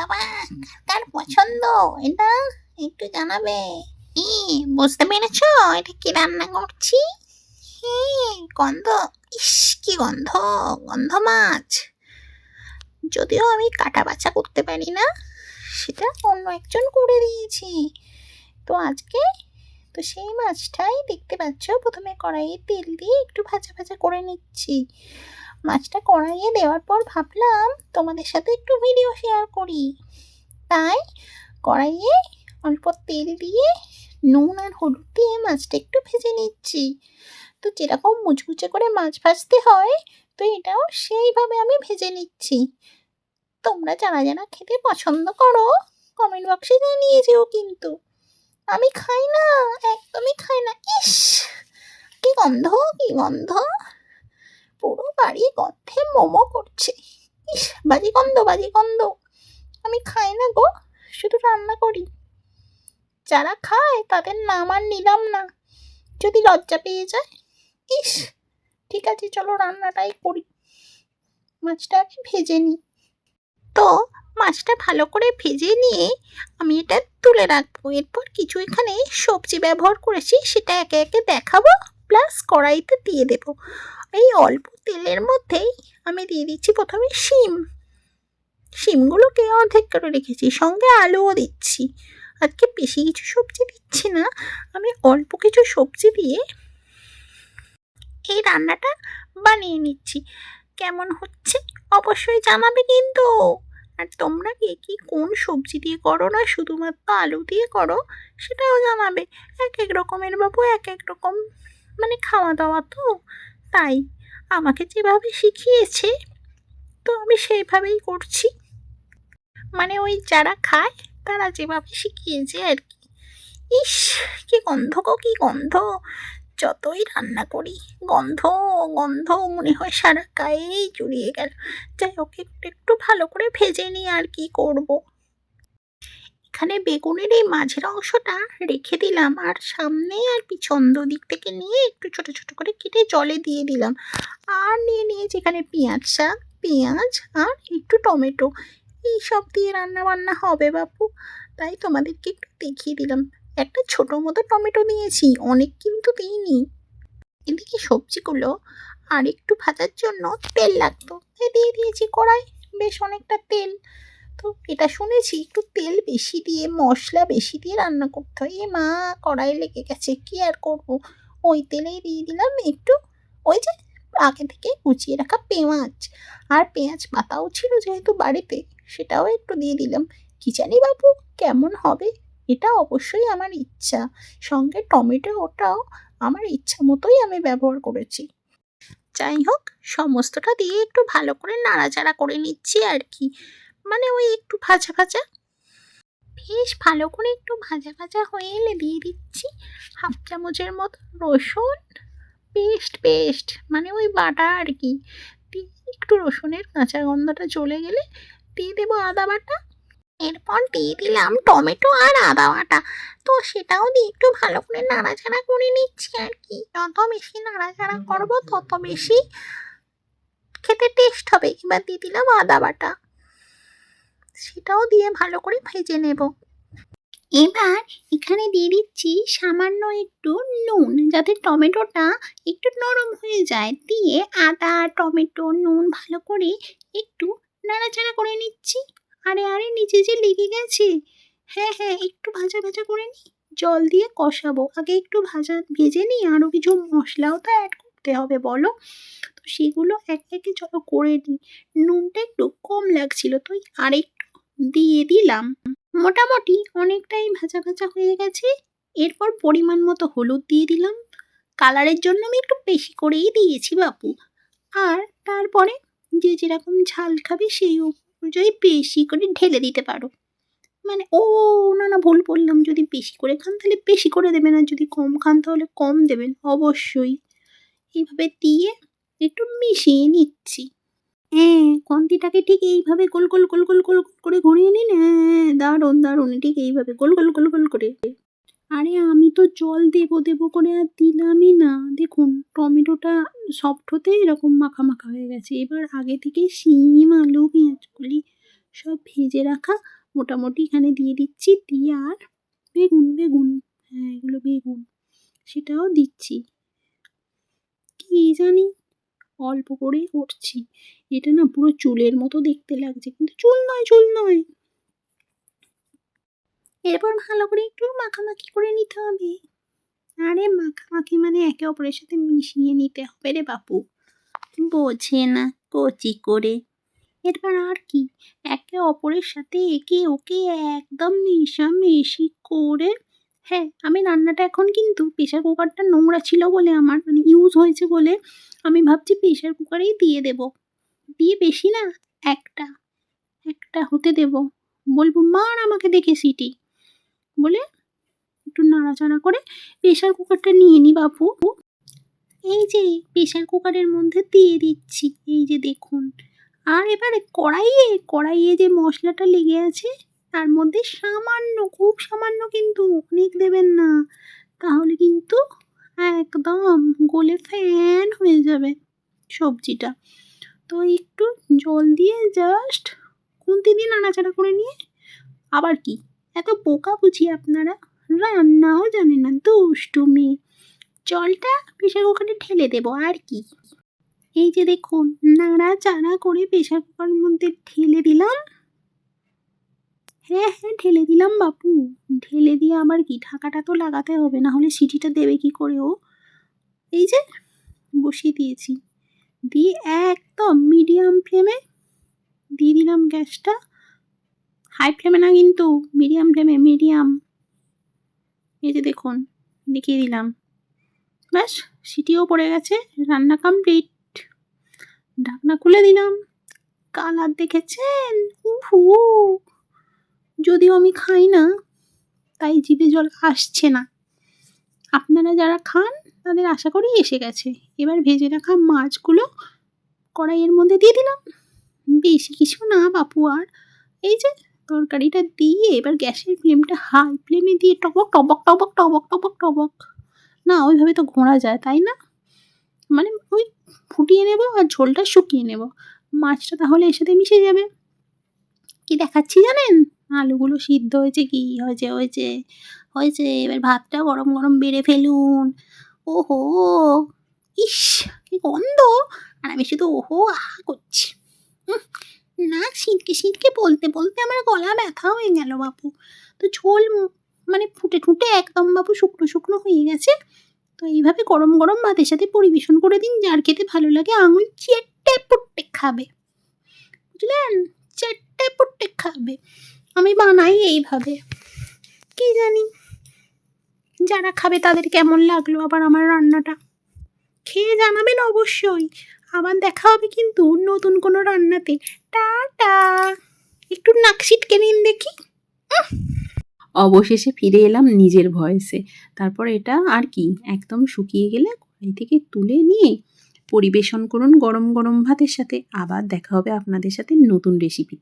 বাবা কার পছন্দ? এটা একটু জানাবে। ই বুঝতে পেরেছ? এটা কি রান্না করছি? হ্যাঁ গন্ধ। ইস কি গন্ধ গন্ধ মাছ। যদিও আমি কাটা বাছা করতে পারি না সেটা অন্য একজন করে দিয়েছে। তো আজকে তো সেই মাছটাই দেখতে পাচ্ছ প্রথমে কড়াইয়ে তেল দিয়ে একটু ভাজা ভাজা করে নিচ্ছি। মাছটা কড়াইয়ে দেওয়ার পর ভাবলাম তোমাদের সাথে একটু ভিডিও শেয়ার করি। তাই কড়াইয়ে অল্প তেল দিয়ে নুন আর হলুদ দিয়ে মাছটা একটু ভেজে নিচ্ছি। তো যেরকম মুচমুচে করে মাছ ভাজতে হয়, তো এটাও সেইভাবে আমি ভেজে নিচ্ছি। তোমরা যারা যারা খেতে পছন্দ করো কমেন্ট বক্সে জানিয়ে যেও কিন্তু। আমি খাই না, একদমই খাই না। ইস, কি গন্ধ কি গন্ধ। পুরো বাড়ি গন্ধে মোমো করছে। ইস, বাজি গন্ধ বাজি গন্ধ। আমি খাই না গো, শুধু রান্না করি। যারা খায় তাদের নাম আর নিলাম না। যদি লজ্জা পেয়ে যায়, ইস, ঠিক আছে, চলো রান্নাটাই করি। মাছটা আগে ভেজে নিই। তো, মাছটা ভালো করে ভেজে নিয়ে আমি এটা তুলে রাখব। এরপর কিছু এখানে সবজি ব্যবহার করেছি, সেটা একে একে দেখাবো, প্লাস কড়াইতে দিয়ে দেব। এই অল্প তেলের মধ্যেই আমি দিয়ে দিচ্ছি প্রথমে শিম। শিমগুলোকে অর্ধেক করে রেখেছি, সঙ্গে আলুও দিচ্ছি। আজকে বেশি কিছু সবজি দিচ্ছি না, আমি অল্প কিছু সবজি দিয়ে এই রান্নাটা বানিয়ে নিচ্ছি। কেমন হচ্ছে অবশ্যই জানাবে কিন্তু। আর তোমরা কে কি কোন সবজি দিয়ে করো না শুধুমাত্র আলু দিয়ে করো, সেটাও জানাবে। এক এক রকমের বাবু, এক এক রকম মানে খাওয়া দাওয়া তো। তাই আমাকে যেভাবে শিখিয়েছে, তো আমি সেইভাবেই করছি। মানে ওই যারা খায়, তারা যেভাবে শিখিয়েছে আর কি। ইস, কি গন্ধ গো, কি গন্ধ। যতই রান্না করি, গন্ধ গন্ধ, মনে হয় সারা গায়েই জুড়িয়ে গেল। যাই হোক, একটু একটু ভালো করে ভেজে নিই আর কি করব। এখানে বেগুনের এই মাঝের অংশটা রেখে দিলাম আর সামনে আর পিছন দিক থেকে নিয়ে একটু ছোট ছোট করে কেটে জলে দিয়ে দিলাম। আর নিয়ে নিয়েছি এখানে পেঁয়াজ শাক, পেঁয়াজ আর একটু টমেটো, এই সব দিয়ে রান্না বান্না হবে বাপু। তাই তোমাদেরকে একটু দেখিয়ে দিলাম। একটা ছোট মতো টমেটো দিয়েছি, অনেক কিন্তু দিইনি। এদিকে সবজিগুলো আর একটু ভাজার জন্য তেল লাগতো। তাই দিয়ে দিয়েছি কড়াই, বেশ অনেকটা তেল। তো এটা শুনেছি, একটু তেল বেশি দিয়ে, মশলা বেশি দিয়ে রান্না করতে হয়। এ মা, কড়াই লেগে গেছে, কি আর করব? ওই তেলেই দিয়ে দিলাম একটু, ওই যে আগে থেকে কুচিয়ে রাখা পেঁয়াজ। আর পেঁয়াজ পাতাও ছিল যেহেতু বাড়িতে, সেটাও একটু দিয়ে দিলাম। কি জানি বাবু, কেমন হবে? এটা অবশ্যই আমার ইচ্ছা। সঙ্গে টমেটো ওটাও আমার ইচ্ছা মতোই আমি ব্যবহার করেছি। যাই হোক, সমস্তটা দিয়ে একটু ভালো করে নাড়াচাড়া করে নিচ্ছি আর কি। মানে ওই একটু ভাজা ভাজা? বেশ ভালো করে একটু ভাজা ভাজা হয়ে এলে দিয়ে দিচ্ছি হাফ চামচের মতো রসুন। পেস্ট পেস্ট মানে ওই বাটা আর কি। একটু রসুনের কাঁচা গন্ধটা চলে গেলে দিয়ে দেবো আদা বাটা। এরপর দিয়ে দিলাম টমেটো আর আদা বাটা। তো সেটাও দিয়ে একটু ভালো করে নাড়াচাড়া করে নিচ্ছি আর কি। যত বেশি নাড়াচাড়া করব তত বেশি খেতে টেস্ট হবে। এবার দিয়ে দিলাম আদা বাটা। সেটাও দিয়ে ভালো করে ভেজে নেব। এবার এখানে দিয়ে দিচ্ছি সামান্য একটু নুন, যাতে টমেটোটা একটু নরম হয়ে যায়। দিয়ে আদা, টমেটো, নুন ভালো করে একটু নাড়াচাড়া করে নিচ্ছি। আরে আরে, নিচে যে লেগে গেছে। হ্যাঁ হ্যাঁ একটু ভাজা ভাজা করে নিই জল দিয়ে কষাবো। আগে একটু ভাজা ভেজে নিই আরও কিছু মশলাও তো অ্যাড করতে হবে, বলো? তো সেগুলো এক একে চলো করে নিই। নুনটা একটু কম লাগছিল, তো আর একটু দিয়ে দিলাম। মোটামুটি অনেকটাই ভাজা ভাজা হয়ে গেছে। এরপর পরিমাণ মতো হলুদ দিয়ে দিলাম। কালারের জন্য আমি একটু বেশি করেই দিয়েছি বাপু। আর তারপরে যে যেরকম ঝাল খাবে সেই অনুযায়ী বেশি করে ঢেলে দিতে পারো। মানে ও, না না, ভুল বললাম। যদি বেশি করে খান তাহলে বেশি করে দেবেন। আর যদি কম খান তাহলে কম দেবেন, অবশ্যই। এইভাবে দিয়ে একটু মিশিয়ে নিচ্ছি। হ্যাঁ কন্তিটাকে ঠিক এইভাবে গোল গোল গোল গোল গোল করে ঘুরিয়ে নিন হ্যাঁ দারুণ দারুণ, ঠিক এইভাবে গোল গোল গোল গোল করে। আরে, আমি তো জল দেবো দেবো করে আর দিলামই না। দেখুন, টমেটোটা সফট হতে এরকম মাখা মাখা হয়ে গেছে। এবার আগে থেকে শিম, আলু পেঁয়াজগুলি সব ভেজে রাখা মোটামুটি এখানে দিয়ে দিচ্ছি। দিয়ে আর বেগুন বেগুন হ্যাঁ এগুলো বেগুন, সেটাও দিচ্ছি। কি জানি অল্প করেই করছি। এটা না পুরো চুলের মতো দেখতে লাগছে, কিন্তু চুল নয় চুল নয়। এরপর ভালো করে একটু মাখামাখি করে নিতে হবে। আরে মাখামাখি মানে একে অপরের সাথে মিশিয়ে নিতে হবে রে বাপু। বোঝে না কচি করে। এরপর আর কি, একে অপরের সাথে একে ওকে একদম মিশামিশি করে হ্যাঁ আমি রান্নাটা এখন কিন্তু প্রেশার কুকারটা নোংরা ছিল বলে আমার মানে ইউজ হয়েছে বলে আমি ভাবছি প্রেশার কুকারেই দিয়ে দেব। দিয়ে বেশি না, একটা একটা হতে দেব। বলব, মার আমাকে দেখে সিটি। বলে একটু নাড়াচাড়া করে প্রেশার কুকারটা নিয়ে নি বাপু। এই যে প্রেশার কুকারের মধ্যে দিয়ে দিচ্ছি, এই যে দেখুন। আর এবারে কড়াইয়ে কড়াইয়ে যে মশলাটা লেগে আছে তার মধ্যে সামান্য, খুব সামান্য কিন্তু অনেক দেবেন না। তাহলে কিন্তু একদম গলে ফ্যান হয়ে যাবে সবজিটা। তো একটু জল দিয়ে জাস্ট খুন্তি দিয়ে নাড়াচাড়া করে নিয়ে আবার কি? এত বোকা বুঝি আপনারা? রান্নাও জানে না দুষ্টু মেয়ে জলটা প্রেশার কুকারে ঢেলে দেবো, আর কি। এই যে দেখুন, নাড়াচাড়া করে প্রেশার কুকারের মধ্যে ঢেলে দিলাম। হ্যাঁ হ্যাঁ ঢেলে দিলাম বাপু। ঢেলে দিয়ে আবার কি ঢাকাটা তো লাগাতে হবে, না হলে সিটিটা দেবে কি করে ও? এই যে, বসিয়ে দিয়েছি। দিয়ে একদম মিডিয়াম ফ্লেমে দিয়ে দিলাম গ্যাসটা। হাই ফ্লেমে না কিন্তু মিডিয়াম ফ্লেমে মিডিয়াম এই যে দেখুন, দেখিয়ে দিলাম। ব্যাস, সিটিও পড়ে গেছে, রান্না কমপ্লিট ঢাকনা খুলে দিলাম। কালার দেখেছেন? উহু। যদিও আমি খাই না, তাই জিভে জল আসছে না। আপনারা যারা খান, তাদের আশা করি এসে গেছে। এবার ভেজে রাখা মাছগুলো কড়াইয়ের মধ্যে দিয়ে দিলাম। বেশি কিছু না বাপু, আর এই যে তরকারিটা দিয়ে এবার গ্যাসের ফ্লেমটা হাই ফ্লেমে দিয়ে টবক টবক টবক টবক টবক টবক। না, ওইভাবে তো ঘোরা যায়, তাই না? মানে ওই ফুটিয়ে নেব আর ঝোলটা শুকিয়ে নেব। মাছটা তাহলে এর সাথে মিশে যাবে। কি দেখাচ্ছি জানেন? আলুগুলো সিদ্ধ হয়েছে কি? হয়েছে হয়েছে হয়েছে। এবার ভাতটা গরম গরম বেড়ে ফেলুন। ওহো, ইস, কি গন্ধ! আর আমি শুধু ওহো, আহা করছি। নাক সিটকে সিটকে বলতে বলতে আমার গলা ব্যথা হয়ে গেল বাপু। তো ঝোল মানে ফুটে ফুটে একদম বাপু শুকনো শুকনো হয়ে গেছে। তো এইভাবে গরম গরম ভাতের সাথে পরিবেশন করে দিন। যার খেতে ভালো লাগে আঙুল চেটে পুটে খাবে। বুঝলেন? চেটে পুটে খাবে। আমি বানাই এইভাবে। কি জানি? যারা খাবে তাদের কেমন লাগল আবার আমার রান্নাটা? খেয়ে জানাবেন অবশ্যই। আবার দেখা হবে কিন্তু নতুন কোনো রান্নাতে। টাটা! একটু নাক সিটকে নিন দেখি। অবশেষে ফিরে এলাম নিজের ভয়েসে। তারপর এটা আর কি? একদম শুকিয়ে গেলে কড়াই থেকে তুলে নিয়ে পরিবেশন করুন গরম গরম ভাতের সাথে। আবার দেখা হবে আপনাদের সাথে নতুন রেসিপি